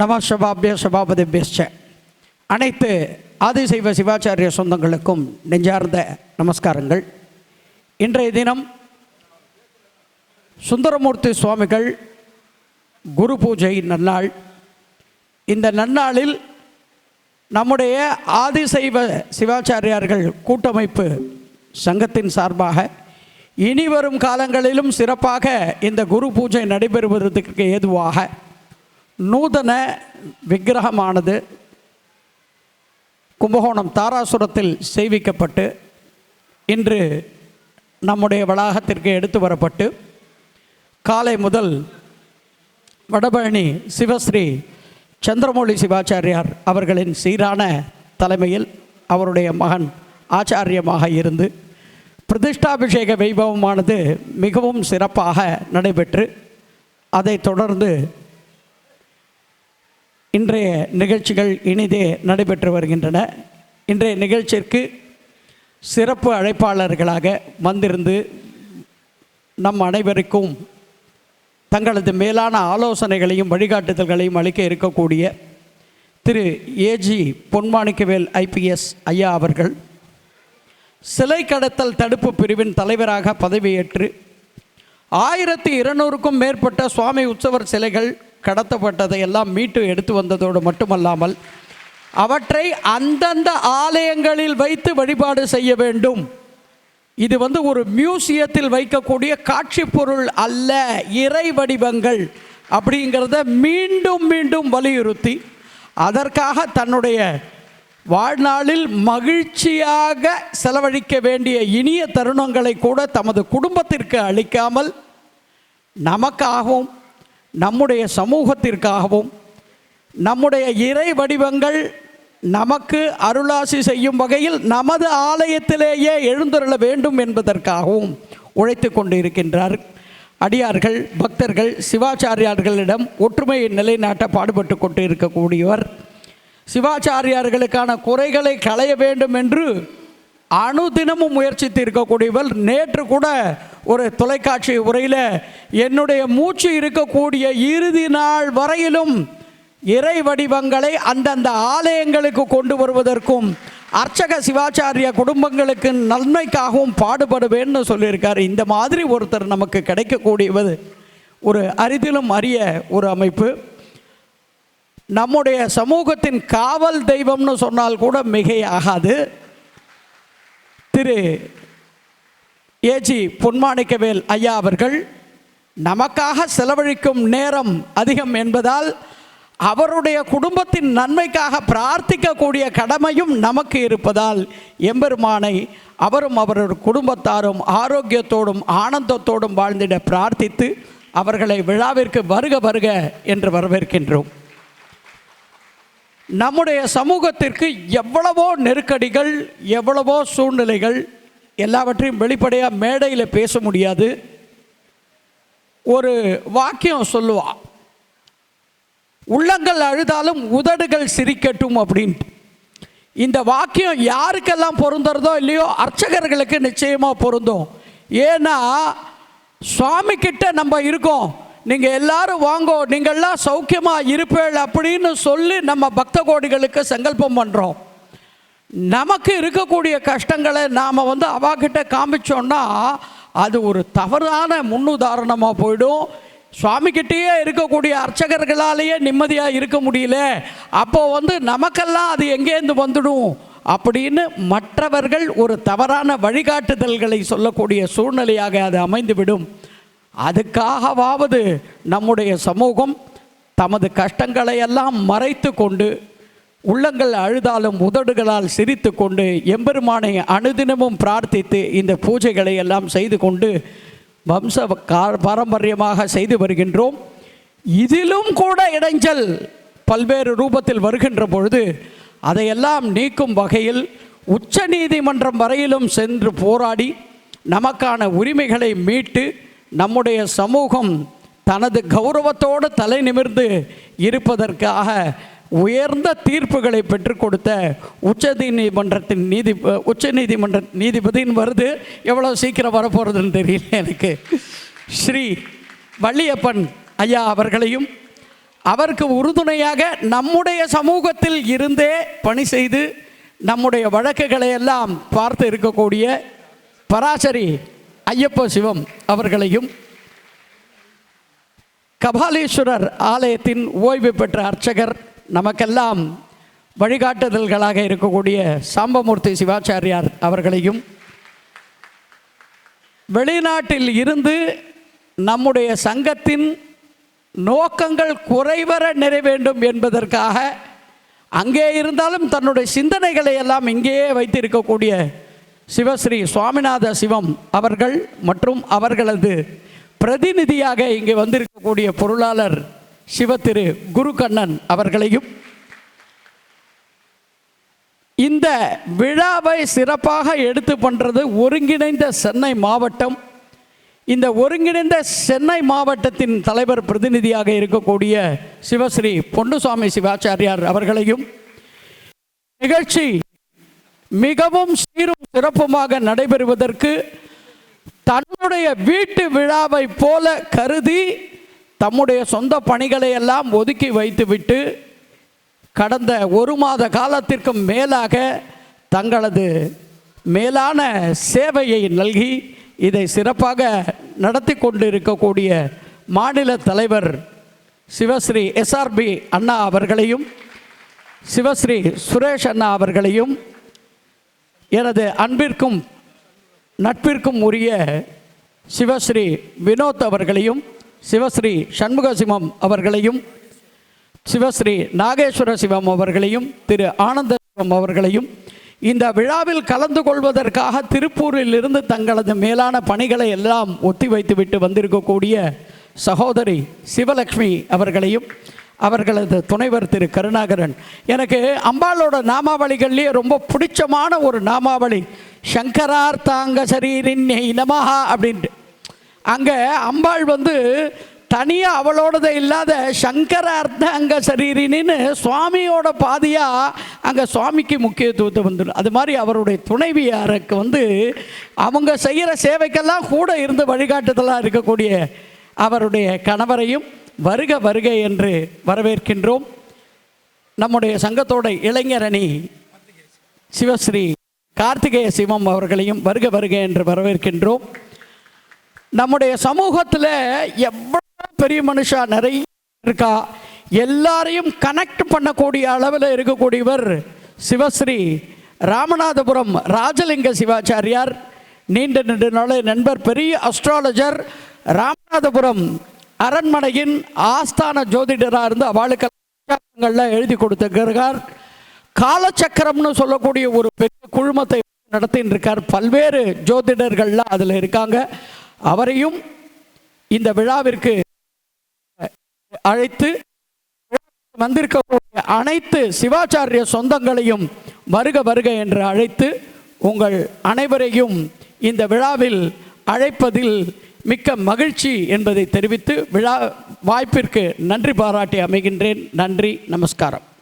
நமசபாபிய சபாபதி சபாபதிபியஸ்ச அனைத்து ஆதிசைவ சிவாச்சாரிய சொந்தங்களுக்கும் நெஞ்சார்ந்த நமஸ்காரங்கள். இன்றைய தினம் சுந்தரமூர்த்தி சுவாமிகள் குரு பூஜை நன்னாள். இந்த நன்னாளில் நம்முடைய ஆதிசைவ சிவாச்சாரியார்கள் கூட்டமைப்பு சங்கத்தின் சார்பாக இனி வரும் காலங்களிலும் சிறப்பாக இந்த குரு பூஜை நடைபெறுவதற்கு ஏதுவாக நூதன விக்கிரகமானது கும்பகோணம் தாராசுரத்தில் செய்விக்கப்பட்டு இன்று நம்முடைய வளாகத்திற்கு எடுத்து வரப்பட்டு காலை முதல் வடபழனி சிவஸ்ரீ சந்திரமௌழி சிவாச்சாரியார் அவர்களின் சீரான தலைமையில் அவருடைய மகன் ஆச்சாரியமாக இருந்து பிரதிஷ்டாபிஷேக வைபவமானது மிகவும் சிறப்பாக நடைபெற்று அதைத் தொடர்ந்து இன்றைய நிகழ்ச்சிகள் இனிதே நடைபெற்று வருகின்றன. இன்றைய நிகழ்ச்சிக்கு சிறப்பு அழைப்பாளர்களாக வந்திருந்து நம் அனைவருக்கும் தங்களது மேலான ஆலோசனைகளையும் வழிகாட்டுதல்களையும் அளிக்க இருக்கக்கூடிய திரு ஏஜி பொன்மாணிக்கவேல் ஐபிஎஸ் ஐயா அவர்கள் சிலை கடத்தல் தடுப்பு பிரிவின் தலைவராக பதவியேற்று ஆயிரத்தி இருநூறுக்கும் மேற்பட்ட சுவாமி உற்சவர் சிலைகள் கடத்தப்பட்டதை எல்லாம் மீட்டு எடுத்து வந்ததோடு மட்டுமல்லாமல் அவற்றை அந்தந்த ஆலயங்களில் வைத்து வழிபாடு செய்ய வேண்டும். இது வந்து ஒரு மியூசியத்தில் வைக்கக்கூடிய காட்சி பொருள் அல்ல இறை வடிவங்கள் அப்படிங்கிறத மீண்டும் மீண்டும் வலியுறுத்தி அதற்காக தன்னுடைய வாழ்நாளில் மகிழ்ச்சியாக செலவழிக்க வேண்டிய இனிய தருணங்களை கூட தமது குடும்பத்திற்கு அளிக்காமல் நமக்காகவும் நம்முடைய சமூகத்திற்காகவும் நம்முடைய இறை வடிவங்கள் நமக்கு அருளாசி செய்யும் வகையில் நமது ஆலயத்திலேயே எழுந்தருள வேண்டும் என்பதற்காகவும் உழைத்து கொண்டிருக்கின்றார். அடியார்கள் பக்தர்கள் சிவாச்சாரியார்களிடம் ஒற்றுமையை நிலைநாட்ட பாடுபட்டு கொண்டு இருக்கக்கூடியவர் சிவாச்சாரியார்களுக்கான குறைகளை களைய வேண்டும் என்று அணுதினமும் முயற்சித்து இருக்கக்கூடியவர் நேற்று கூட ஒரு தொலைக்காட்சி உரையில் என்னுடைய மூச்சு இருக்கக்கூடிய இறுதி நாள் வரையிலும் இறை வடிவங்களை அந்தந்த ஆலயங்களுக்கு கொண்டு வருவதற்கும் அர்ச்சக சிவாச்சாரிய குடும்பங்களுக்கு நன்மைக்காகவும் பாடுபடுவேன்னு சொல்லியிருக்காரு. இந்த மாதிரி ஒருத்தர் நமக்கு கிடைக்கக்கூடியவது ஒரு அரிதிலும் அரிய ஒரு அமைப்பு. நம்முடைய சமூகத்தின் காவல் தெய்வம்னு சொன்னால் கூட மிகையாகாது. திரு ஏஜி பொன்மாணிக்கவேல் ஐயா அவர்கள் நமக்காக செலவழிக்கும் நேரம் அதிகம் என்பதால் அவருடைய குடும்பத்தின் நன்மைக்காக பிரார்த்திக்கக்கூடிய கடமையும் நமக்கு இருப்பதால் எம்பெருமானை அவரும் அவரது குடும்பத்தாரும் ஆரோக்கியத்தோடும் ஆனந்தத்தோடும் வாழ்ந்திட பிரார்த்தித்து அவர்களை விழாவிற்கு வருக வருக என்று வரவேற்கின்றோம். நம்முடைய சமூகத்திற்கு எவ்வளவோ நெருக்கடிகள் எவ்வளவோ சூழ்நிலைகள் எல்லாவற்றையும் வெளிப்படையாக மேடையில் பேச முடியாது. ஒரு வாக்கியம் சொல்லுவா உள்ளங்கள் அழுதாலும் உதடுகள் சிரிக்கட்டும் அப்படின்ட்டு. இந்த வாக்கியம் யாருக்கெல்லாம் பொருந்துறதோ இல்லையோ அர்ச்சகர்களுக்கு நிச்சயமாக பொருந்தும். ஏன்னா சுவாமி கிட்ட நம்ம இருக்கோம். நீங்கள் எல்லாரும் வாங்கோ நீங்கள்லாம் சௌக்கியமாக இருப்பேள் அப்படின்னு சொல்லி நம்ம பக்த கோடிகளுக்கு சங்கல்பம் பண்ணுறோம் நமக்கு இருக்கக்கூடிய கஷ்டங்களை நாம் வந்து அவாகிட்ட காமிச்சோன்னா அது ஒரு தவறான முன்னுதாரணமாக போயிடும். சுவாமிக்கிட்டேயே இருக்கக்கூடிய அர்ச்சகர்களாலேயே நிம்மதியாக இருக்க முடியல. அப்போது வந்து நமக்கெல்லாம் அது எங்கேருந்து வந்துடும்? அப்படின்னு மற்றவர்கள் ஒரு தவறான வழிகாட்டுதல்களை சொல்லக்கூடிய சூழ்நிலையாக அது அமைந்துவிடும். அதுக்காகவாவது நம்முடைய சமூகம் தமது கஷ்டங்களை எல்லாம் மறைத்து கொண்டு உள்ளங்கள் அழுதாலும் உதடுகளால் சிரித்து கொண்டு எம்பெருமானை அனுதினமும் பிரார்த்தித்து இந்த பூஜைகளை எல்லாம் செய்து கொண்டு வம்ச பாரம்பரியமாக செய்து வருகின்றோம். இதிலும் கூட இடைஞ்சல் பல்வேறு ரூபத்தில் வருகின்ற பொழுது அதையெல்லாம் நீக்கும் வகையில் உச்ச நீதிமன்றம் வரையிலும் சென்று போராடி நமக்கான உரிமைகளை மீட்டு நம்முடைய சமூகம் தனது கௌரவத்தோடு தலை நிமிர்ந்து இருப்பதற்காக உயர்ந்த தீர்ப்புகளை பெற்றுக் கொடுத்த உச்ச நீதிமன்றத்தின் நீதி உச்ச நீதிமன்ற நீதிபதின்னு வருது. எவ்வளோ சீக்கிரம் வரப்போகிறதுன்னு தெரியல எனக்கு. ஸ்ரீ வள்ளியப்பன் ஐயா அவர்களையும் அவருக்கு உறுதுணையாக நம்முடைய சமூகத்தில் இருந்தே பணி செய்து நம்முடைய வழக்குகளை எல்லாம் பார்த்து இருக்கக்கூடிய பராசரி ஐயப்ப சிவம் அவர்களையும் கபாலீஸ்வரர் ஆலயத்தின் ஓய்வு பெற்ற அர்ச்சகர் நமக்கெல்லாம் வழிகாட்டுதல்களாக இருக்கக்கூடிய சாம்பமூர்த்தி சிவாச்சாரியார் அவர்களையும் வெளிநாட்டில் இருந்து நம்முடைய சங்கத்தின் நோக்கங்கள் குறைவர நிறைவேண்டும் என்பதற்காக அங்கே இருந்தாலும் தன்னுடைய சிந்தனைகளை எல்லாம் இங்கேயே வைத்திருக்கக்கூடிய சிவஸ்ரீ சுவாமிநாத சிவம் அவர்கள் மற்றும் அவர்களது பிரதிநிதியாக இங்கே வந்திருக்கக்கூடிய பொருளாளர் சிவத்திரு குருகண்ணன் அவர்களையும். இந்த விழாவை சிறப்பாக எடுத்து பண்ணுறது ஒருங்கிணைந்த சென்னை மாவட்டம். இந்த ஒருங்கிணைந்த சென்னை மாவட்டத்தின் தலைவர் பிரதிநிதியாக இருக்கக்கூடிய சிவஸ்ரீ பொன்னுசாமி சிவாச்சாரியார் அவர்களையும். நிகழ்ச்சி மிகவும் சீரும் சிறப்புமாக நடைபெறுவதற்கு தன்னுடைய வீட்டு விழாவை போல கருதி தம்முடைய சொந்த பணிகளை எல்லாம் ஒதுக்கி வைத்துவிட்டு கடந்த ஒரு மாத காலத்திற்கும் மேலாக தங்களது மேலான சேவையை நல்கி இதை சிறப்பாக நடத்தி கொண்டிருக்கக்கூடிய மாநில தலைவர் சிவஸ்ரீ எஸ்ஆர்பி அண்ணா அவர்களையும் சிவஸ்ரீ சுரேஷ் அண்ணா அவர்களையும் எனது அன்பிற்கும் நட்பிற்கும் உரிய சிவஸ்ரீ வினோத் அவர்களையும் சிவஸ்ரீ சண்முகசிவம் அவர்களையும் சிவஸ்ரீ நாகேஸ்வர சிவம் அவர்களையும் திரு ஆனந்த சிவம் அவர்களையும் இந்த விழாவில் கலந்து கொள்வதற்காக திருப்பூரில் இருந்து தங்களது மேலான பணிகளை எல்லாம் ஒத்திவைத்துவிட்டு வந்திருக்கக்கூடிய சகோதரி சிவலக்ஷ்மி அவர்களையும் அவர்களது துணைவர் திரு கருணாகரன். எனக்கு அம்பாளோட நாமாவளிகள்லேயே ரொம்ப பிடிச்சமான ஒரு நாமாவளி சங்கரார்த்தாங்க சரீரின் நமஹா அப்படின்ட்டு. அங்கே அம்பாள் வந்து தனியாக அவளோடது இல்லாத சங்கர அர்த்தாங்க சரீரின்னு சுவாமியோட பாதியாக அங்கே சுவாமிக்கு முக்கியத்துவத்தை வந்துடும் அது மாதிரி அவருடைய துணைவியாருக்கு வந்து அவங்க செய்கிற சேவைக்கெல்லாம் கூட இருந்து வழிகாட்டுதலாக இருக்கக்கூடிய அவருடைய கணவரையும் வருக வருக என்று வரவேற்கின்றோம். நம்முடைய சங்கத்தோட இளைஞரணி சிவஸ்ரீ கார்த்திகேய சிவம் அவர்களையும் வருக வருக என்று வரவேற்கின்றோம். நம்முடைய சமூகத்தில் எவ்வளோ பெரிய மனுஷா நிறைய இருக்கா? எல்லாரையும் கனெக்ட் பண்ணக்கூடிய அளவில் இருக்கக்கூடியவர் சிவஸ்ரீ ராமநாதபுரம் ராஜலிங்க சிவாச்சாரியார். நீண்ட நெடு நாளை நண்பர் பெரிய அஸ்ட்ராலஜர் ராமநாதபுரம் அரண்மனையின் ஆஸ்தான ஜோதிடராக இருந்து அவளுக்கு எழுதி கொடுத்திருக்கிறார். காலச்சக்கரம்னு சொல்லக்கூடிய ஒரு பெரிய குழுமத்தை நடத்தின்னு இருக்கார். பல்வேறு ஜோதிடர்கள்லாம் அதில் இருக்காங்க. அவரையும் இந்த விழாவிற்கு அழைத்து வந்திருக்கக்கூடிய அனைத்து சிவாச்சாரிய சொந்தங்களையும் வருக வருக என்று அழைத்து உங்கள் அனைவரையும் இந்த விழாவில் அழைப்பதில் மிக்க மகிழ்ச்சி என்பதை தெரிவித்து விழா வாய்ப்பிற்கு நன்றி பாராட்டி அமைகின்றேன். நன்றி நமஸ்காரம்.